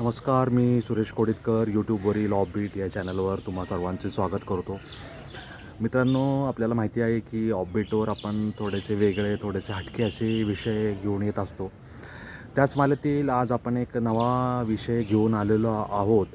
नमस्कार मी सुरेश कोडितकर यूट्यूबवरील ऑफबीट या चॅनलवर तुम्हा सर्वांचे स्वागत करतो. मित्रांनो आपल्याला माहिती आहे की ऑफबीटवर आपण थोडेसे वेगळे थोडेसे हटके असे विषय घेऊन येत असतो. त्याच मालेतील आज आपण एक नवा विषय घेऊन आलेलो आहोत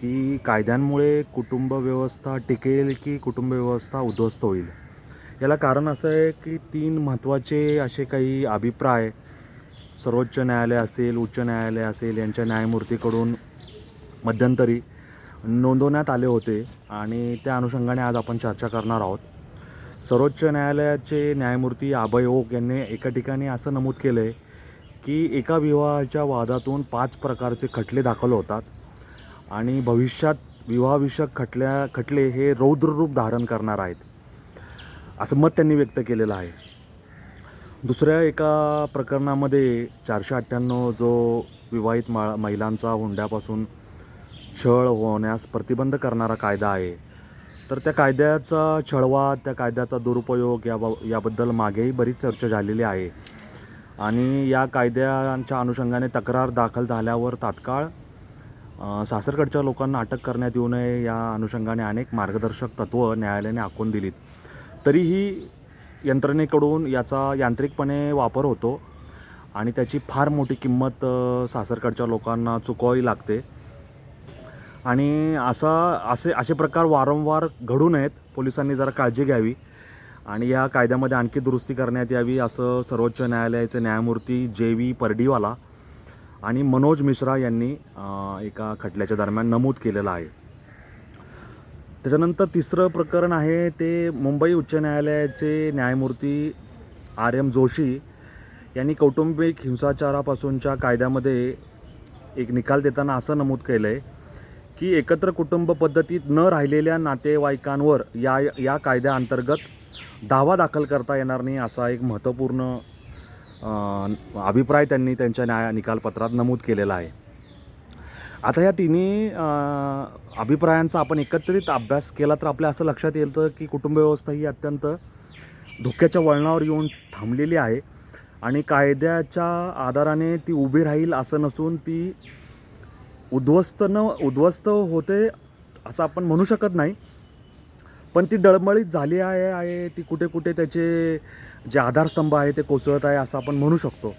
की कायद्यांमुळे कुटुंब व्यवस्था टिकेल की कुटुंब व्यवस्था उद्ध्वस्त होईल? याला कारण असं आहे की तीन महत्त्वाचे असे काही अभिप्राय सर्वोच्च न्यायालय असेल उच्च न्यायालय असेल यांच्या न्यायमूर्तीकडून मध्यंतरी नोंदवण्यात आले होते आणि त्या अनुषंगाने आज आपण चर्चा करणार आहोत. सर्वोच्च न्यायालयाचे न्यायमूर्ती अभय ओक यांनी एका ठिकाणी असं नमूद केलं आहे की एका विवाहाच्या वादातून पाच प्रकारचे खटले दाखल होतात आणि भविष्यात विवाहविषयक खटल्या खटले हे रौद्ररूप धारण करणार आहेत. असं मत त्यांनी व्यक्त केलेलं आहे. दुसऱ्या एका प्रकरणामध्ये चारशे अठ्ठ्याण्णव जो विवाहित मा महिलांचा हुंड्यापासून छळ होण्यास प्रतिबंध करणारा कायदा आहे तर त्या कायद्याचा छळवा त्या कायद्याचा दुरुपयोग या याबद्दल मागेही बरीच चर्चा झालेली आहे. आणि या कायद्यांच्या अनुषंगाने तक्रार दाखल झाल्यावर तात्काळ सासरकडच्या लोकांना अटक करण्यात येऊ नये या अनुषंगाने अनेक मार्गदर्शक तत्त्व न्यायालयाने आखून दिलीत. तरीही यंत्रणेकडून याचा यांत्रिकपणे वापर होतो आणि त्याची फार मोठी किंमत सासरकडच्या लोकांना चुकवावी लागते. आणि असा असे असे प्रकार वारंवार घडू नयेत. पोलिसांनी जरा काळजी घ्यावी आणि या कायद्यामध्ये आणखी दुरुस्ती करण्यात यावी असं सर्वोच्च न्यायालयाचे न्यायमूर्ती जे व्ही परडीवाला आणि मनोज मिश्रा यांनी एका खटल्याच्या दरम्यान नमूद केलेलं आहे. त्याच्यानंतर तिसरं प्रकरण आहे ते मुंबई उच्च न्यायालयाचे न्यायमूर्ती आर एम जोशी यांनी कौटुंबिक हिंसाचारापासूनच्या कायद्यामध्ये एक निकाल देताना असं नमूद केलं आहे की एकत्र कुटुंब पद्धतीत न राहिलेल्या नातेवाईकांवर या या कायद्याअंतर्गत दावा दाखल करता येणार नाही असा एक महत्त्वपूर्ण अभिप्राय त्यांनी त्यांच्या न्याय निकालपत्रात नमूद केलेला आहे. आता या तिन्ही अभिप्रायांचा आपण एकत्रित अभ्यास केला तर आपल्या असं लक्षात येतं की कुटुंब व्यवस्था ही अत्यंत धोक्याच्या वळणावर येऊन थांबलेली आहे. आणि कायद्याच्या आधाराने ती उभी राहील असं नसून ती उद्ध्वस्त न उद्ध्वस्त होते असं आपण म्हणू शकत नाही. पण ती डळमळीत झाली आहे आहे ती कुठे कुठे त्याचे जे आधारस्तंभ आहे ते कोसळत आहे असं आपण म्हणू शकतो.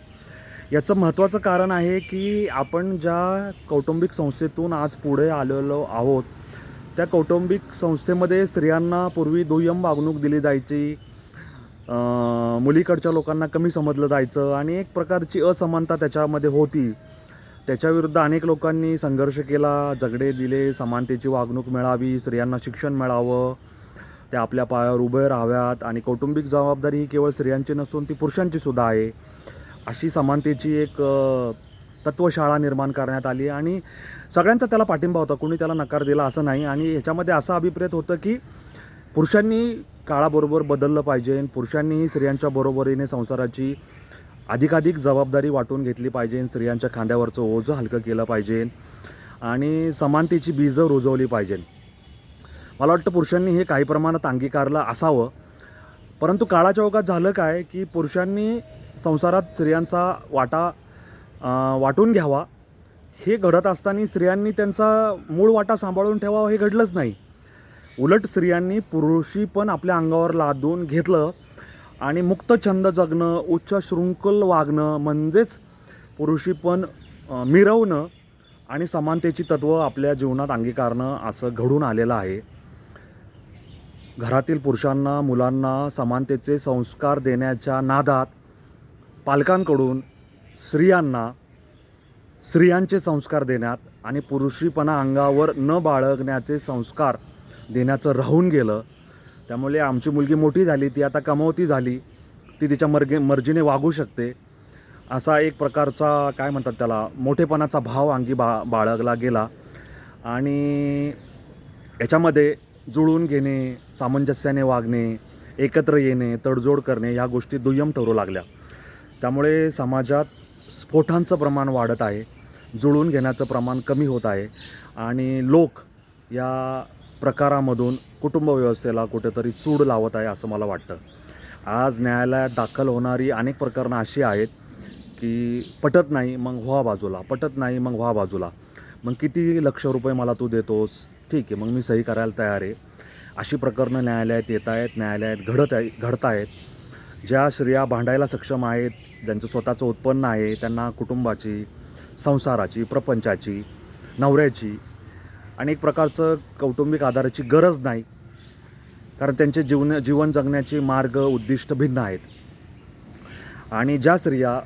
याचं महत्त्वाचं कारण आहे की आपण ज्या कौटुंबिक संस्थेतून आज पुढे आलेलो आहोत त्या कौटुंबिक संस्थेमध्ये स्त्रियांना पूर्वी दुय्यम वागणूक दिली जायची मुलीकडच्या लोकांना कमी समजलं जायचं आणि एक प्रकारची असमानता त्याच्यामध्ये होती. त्याच्याविरुद्ध अनेक लोकांनी संघर्ष केला झगडे दिले समानतेची वागणूक मिळावी स्त्रियांना शिक्षण मिळावं त्या आपल्या पायावर उभे राहाव्यात आणि कौटुंबिक जबाबदारी ही केवळ स्त्रियांची नसून ती पुरुषांची सुद्धा आहे. अशी समानतेची एक तत्वशाळा निर्माण करण्यात आली आणि सगळ्यांचा त्याला पाठिंबा होता. कोणी त्याला नकार दिला असं नाही आणि ह्याच्यामध्ये असं अभिप्रेत होतं की पुरुषांनी काळाबरोबर बदललं पाहिजे पुरुषांनीही स्त्रियांच्या बरोबरीने संसाराची अधिकाधिक जबाबदारी वाटून घेतली पाहिजे स्त्रियांच्या खांद्यावरचं ओझं हलकं केलं पाहिजे आणि समानतेची बीजं रुजवली पाहिजे. मला वाटतं पुरुषांनी हे काही प्रमाणात अंगीकारलं असावं. परंतु काळाच्या ओघात झालं काय की पुरुषांनी संसारात स्त्रियांचा वाटा वाटून घ्यावा. हे घडत असताना स्त्रियांनी त्यांचा मूळ वाटा सांभाळून ठेवावा हे घडलंच नाही. उलट स्त्रियांनी पुरुषी पण आपल्या अंगावर लादून घेतलं आणि मुक्त छंद जगणं उच्च शृंखल वागणं म्हणजेच पुरुषी पण मिरवणं आणि समानतेची तत्त्व आपल्या जीवनात अंगीकारणं असं घडून आलेलं आहे. घरातील पुरुषांना मुलांना समानतेचे संस्कार देण्याच्या नादात पालकांकडून स्त्रियांना स्त्रियांचे संस्कार देण्यात आणि पुरुषीपणा अंगावर न बाळगण्याचे संस्कार देण्याचं राहून गेलं. त्यामुळे आमची मुलगी मोठी झाली ती आता कमवती झाली ती तिच्या मर्गे मर्जीने वागू शकते. असा एक प्रकारचा काय म्हणतात त्याला मोठेपणाचा भाव अंगी बा बाळगला गेला. आणि याच्यामध्ये जुळून घेणे सामंजस्याने वागणे एकत्र येणे तडजोड करणे ह्या गोष्टी दुय्यम ठरू लागल्या. त्यामुळे समाजात स्फोटांचं प्रमाण वाढत आहे जुळून घेण्याचं प्रमाण कमी होत आहे आणि लोक या प्रकारामधून कुटुंबव्यवस्थेला कुठेतरी चूड लावत आहे असं मला वाटतं. आज न्यायालयात दाखल होणारी अनेक प्रकरणं अशी आहेत की पटत नाही मग व्हा बाजूला पटत नाही मग व्हा बाजूला. मग किती लक्ष रुपये मला तू देतोस? ठीक आहे मग मी सही करायला तयार आहे. अशी प्रकरणं न्यायालयात येत आहेत न्यायालयात घडत आहे घडत आहेत ज्या स्त्रिया भांडायला सक्षम आहेत ज्यांचं स्वतःचं उत्पन्न आहे त्यांना कुटुंबाची संसाराची प्रपंचाची नवऱ्याची आणि एक प्रकारचं कौटुंबिक आधाराची गरज नाही. कारण त्यांचे जीवन जीवन जगण्याचे मार्ग उद्दिष्ट भिन्न आहेत. आणि ज्या स्त्रिया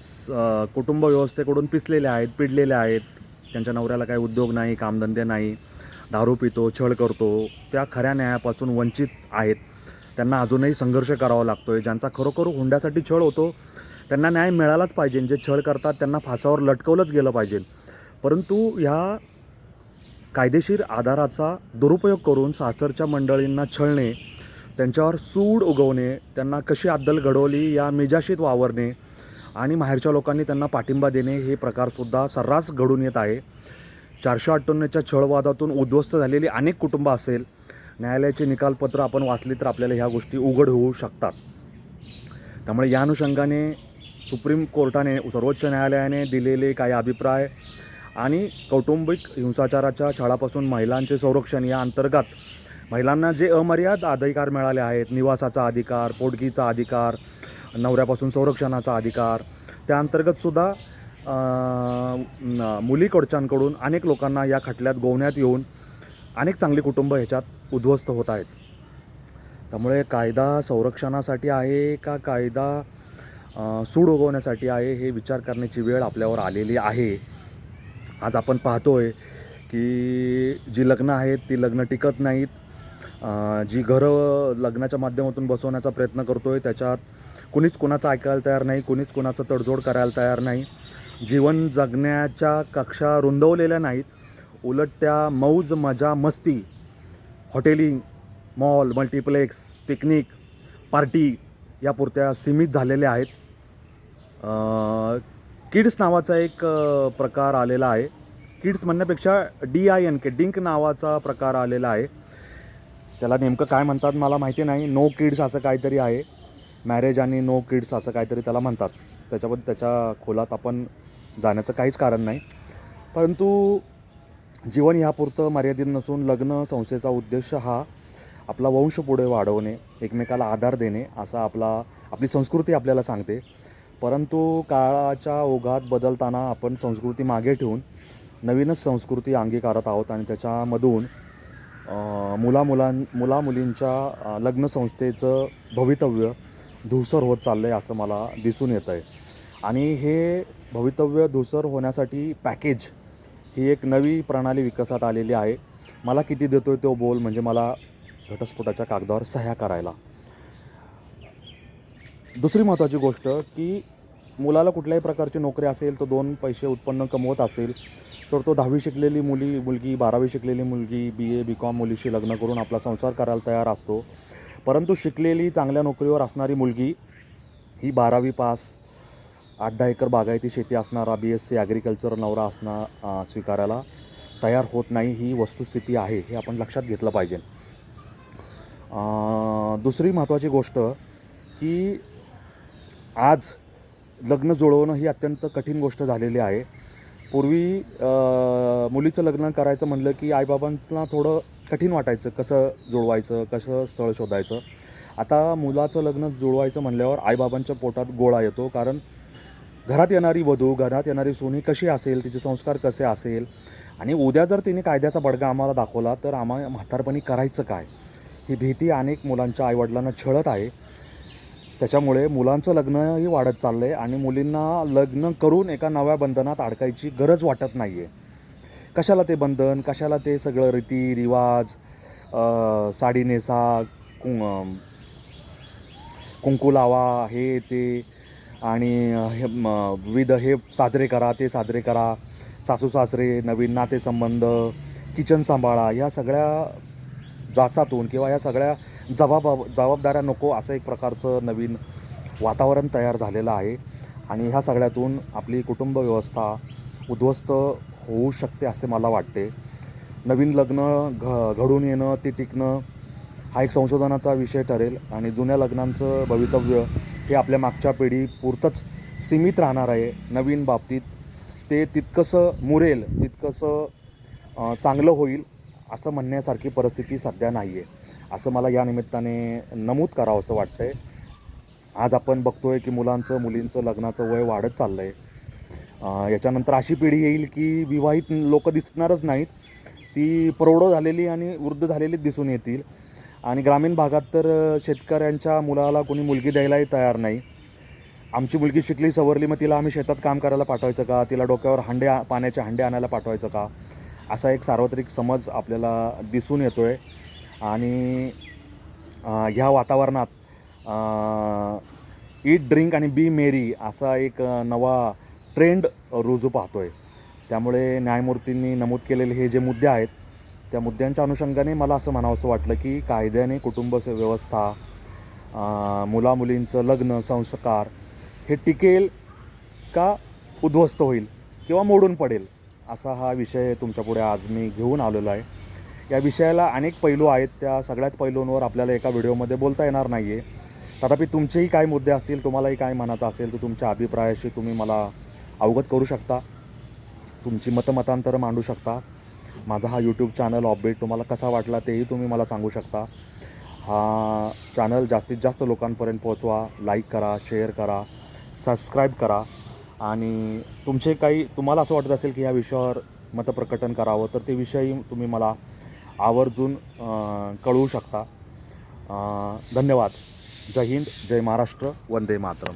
स- कुटुंब व्यवस्थेकडून पिसलेल्या आहेत पिडलेल्या आहेत त्यांच्या नवऱ्याला काही उद्योग नाही कामधंदे नाही दारू पितो छळ करतो त्या खऱ्या न्यायापासून वंचित आहेत. त्यांना अजूनही संघर्ष करावा लागतो आहे ज्यांचा खरोखर हुंड्यासाठी छळ होतो त्यांना न्याय मिळालाच पाहिजे. जे छळ करतात त्यांना फासावर लटकवलंच गेलं पाहिजे. परंतु ह्या कायदेशीर आधाराचा दुरुपयोग करून सासरच्या मंडळींना छळणे त्यांच्यावर सूड उगवणे त्यांना कशी अद्दल घडवली या मेजाशीत वावरणे आणि बाहेरच्या लोकांनी त्यांना पाठिंबा देणे हे प्रकारसुद्धा सर्रास घडून येत आहे. चारशे अठ्ठ्याण्णवच्या छळवादातून उद्ध्वस्त झालेली अनेक कुटुंब असेल न्यायालयाचे निकालपत्र आपण वाचली तर आपल्याला ह्या गोष्टी उघड होऊ शकतात. त्यामुळे या अनुषंगाने सुप्रीम कोर्टाने सर्वोच्च न्यायालयाने दिलेले काही अभिप्राय आणि कौटुंबिक हिंसाचाराच्या छळापासून महिलांचे संरक्षण या अंतर्गत महिलांना जे अमर्याद अधिकार मिळाले आहेत निवासाचा अधिकार पोटगीचा अधिकार नवऱ्यापासून संरक्षणाचा अधिकार त्या अंतर्गतसुद्धा मुलीकडच्यांकडून अनेक लोकांना या खटल्यात गोवण्यात येऊन अनेक चांगली कुटुंब ह्याच्यात उद्ध्वस्त होत आहेत. त्यामुळे कायदा संरक्षणासाठी आहे का कायदा सूड उगवण्यासाठी आहे हे विचार करण्याची वेळ आपल्यावर आलेली आहे. आज आपण पाहतोय की जी लग्न आहेत ती लग्न टिकत नाहीत. जी घरं लग्नाच्या माध्यमातून बसवण्याचा प्रयत्न करतोय त्याच्यात कुणीच कुणाचं ऐकायला तयार नाही कुणीच कुणाचं तडजोड करायला तयार नाही. जीवन जगण्याच्या कक्षा रुंदवलेल्या नाहीत. उलट त्या मौज मजा मस्ती hotelling mall multiplex picnic party यापुरत्या सीमित झालेल्या आहेत. किड्स नावाचा एक प्रकार आलेला आहे. किड्स म्हणण्यापेक्षा डी आय एन के डिंक नावाचा प्रकार आलेला आहे. त्याला नेमकं काय म्हणतात मला माहिती नाही. नो किड्स असं काहीतरी आहे. मॅरेज आणि नो किड्स असं काहीतरी त्याला म्हणतात. त्याच्याबद्दल त्याच्या खोलात आपण जाण्याचं काहीच कारण नाही. परंतु जीवन ह्यापुरतं मर्यादित नसून लग्न संस्थेचा उद्देश हा आपला वंश पुढे वाढवणे एकमेकाला आधार देणे असा आपला आपली संस्कृती आपल्याला सांगते. परंतु काळाच्या ओघात बदलताना आपण संस्कृती मागे ठेवून नवीनच संस्कृती अंगीकारत आहोत आणि त्याच्यामधून मुला मुलामुलां मुलामुलींच्या लग्नसंस्थेचं भवितव्य धूसर होत चाललं आहे असं मला दिसून येतं आहे आणि हे भवितव्य धूसर होण्यासाठी पॅकेज ही एक नवी प्रणाली विकसात आलेली आहे. मला किती देतो आहे तो बोल म्हणजे मला घटस्फोटाच्या कागदावर सह्या करायला. दुसरी महत्त्वाची गोष्ट की मुलाला कुठल्याही प्रकारची नोकरी असेल तो दोन पैसे उत्पन्न कमवत असेल तर तो दहावी शिकलेली मुली मुलगी बारावी शिकलेली मुलगी बी ए बी कॉम मुलीशी लग्न करून आपला संसार करायला तयार असतो. परंतु शिकलेली चांगल्या नोकरीवर असणारी मुलगी ही बारावी पास आठ दहा एकर बागायती शेती असणारा बी एस सी ॲग्रिकल्चर नवरा असणं स्वीकारायला तयार होत नाही ही वस्तुस्थिती आहे हे आपण लक्षात घेतलं पाहिजे. दुसरी महत्त्वाची गोष्ट की आज लग्न जुळवणं ही अत्यंत कठीण गोष्ट झालेली आहे. पूर्वी मुलीचं लग्न करायचं म्हणलं की आईबाबांना थोडं कठीण वाटायचं कसं जुळवायचं कसं स्थळ शोधायचं. आता मुलाचं लग्न जुळवायचं म्हणल्यावर आईबाबांच्या पोटात गोळा येतो कारण घरात येणारी वधू घरात येणारी सोनी कशी असेल तिचे संस्कार कसे असेल आणि उद्या जर तिने कायद्याचा बडगा आम्हाला दाखवला तर आम्हा म्हातारपणी करायचं काय? ही भीती अनेक मुलांच्या आईवडिलांना छळत आहे. त्याच्यामुळे मुलांचं लग्नही वाढत चाललं आहे आणि मुलींना लग्न करून एका नव्या बंधनात अडकायची गरज वाटत नाही आहे कशाला ते बंधन? कशाला ते सगळं रीती रिवाज साडी नेसा कुं कुंकू लावा हे ते आणि हे विविध हे साजरे करा ते साजरे करा सासू सासरे नवीन नातेसंबंध किचन सांभाळा या सगळ्या जाचातून किंवा या सगळ्या जबाब जबाबदाऱ्या नको असं एक प्रकारचं नवीन वातावरण तयार झालेलं आहे. आणि ह्या सगळ्यातून आपली कुटुंब व्यवस्था उद्ध्वस्त होऊ शकते असे मला वाटते. नवीन लग्न घ घडून येणं ते टिकणं हा एक संशोधनाचा विषय ठरेल. आणि जुन्या लग्नांचं भवितव्य हे आपल्या मागच्या पिढी पुरतंच सीमित राहणार आहे नवीन बाबतीत. ते तितकंसं मुरेल तितकंसं चांगलं होईल असं म्हणण्यासारखी परिस्थिती सध्या नाही आहे असं मला या निमित्ताने नमूद करावं असं वाटतं आहे आज आपण बघतो आहे की मुलांचं मुलींचं लग्नाचं वय वाढत चाललं आहे याच्यानंतर अशी पिढी येईल की विवाहित लोक दिसणारच नाहीत. ती प्रौढ झालेली आणि वृद्ध झालेली दिसून येतील. आणि ग्रामीण भागात तर शेतकऱ्यांच्या मुलाला कोणी मुलगी द्यायलाही तयार नाही. आमची मुलगी शिकली सवरली मग तिला आम्ही शेतात काम करायला पाठवायचं का? तिला डोक्यावर हांडे पाण्याचे हांडे आणायला पाठवायचं का? असा एक सार्वत्रिक समज आपल्याला दिसून येतो आहे आणि ह्या वातावरणात ईट ड्रिंक आणि बी मेरी असा एक नवा ट्रेंड रुजू पाहतो आहे त्यामुळे न्यायमूर्तींनी नमूद केलेले हे जे मुद्दे आहेत त्या मुद्द्यांच्या अनुषंगाने मला असं म्हणावंसं वाटलं की कायद्याने कुटुंब व्यवस्था मुलामुलींचं लग्न संस्कार हे टिकेल का उद्ध्वस्त होईल किंवा मोडून पडेल असा हा विषय तुमच्यापुढे आज मी घेऊन आलेलो आहे. या विषयाला अनेक पैलू आहेत. त्या सगळ्याच पैलूंवर आपल्याला एका व्हिडिओमध्ये बोलता येणार नाही आहे तथापि तुमचेही काय मुद्दे असतील तुम्हालाही काय म्हणायचं असेल तर तुमच्या अभिप्रायाशी तुम्ही मला अवगत करू शकता. तुमची मतमतांतरं मांडू शकता. माझा हा यूट्यूब चॅनल अपडेट तुम्हाला कसा वाटला तेही तुम्ही मला सांगू शकता. हा चॅनल जास्तीत जास्त लोकांपर्यंत पोहोचवा. लाईक करा शेअर करा सबस्क्राईब करा. आणि तुमचे काही तुम्हाला असं वाटत असेल की ह्या विषयावर मतप्रकटन करावं तर ते विषयही तुम्ही मला आवर्जून कळवू शकता. धन्यवाद. जय हिंद जय महाराष्ट्र वंदे मातरम.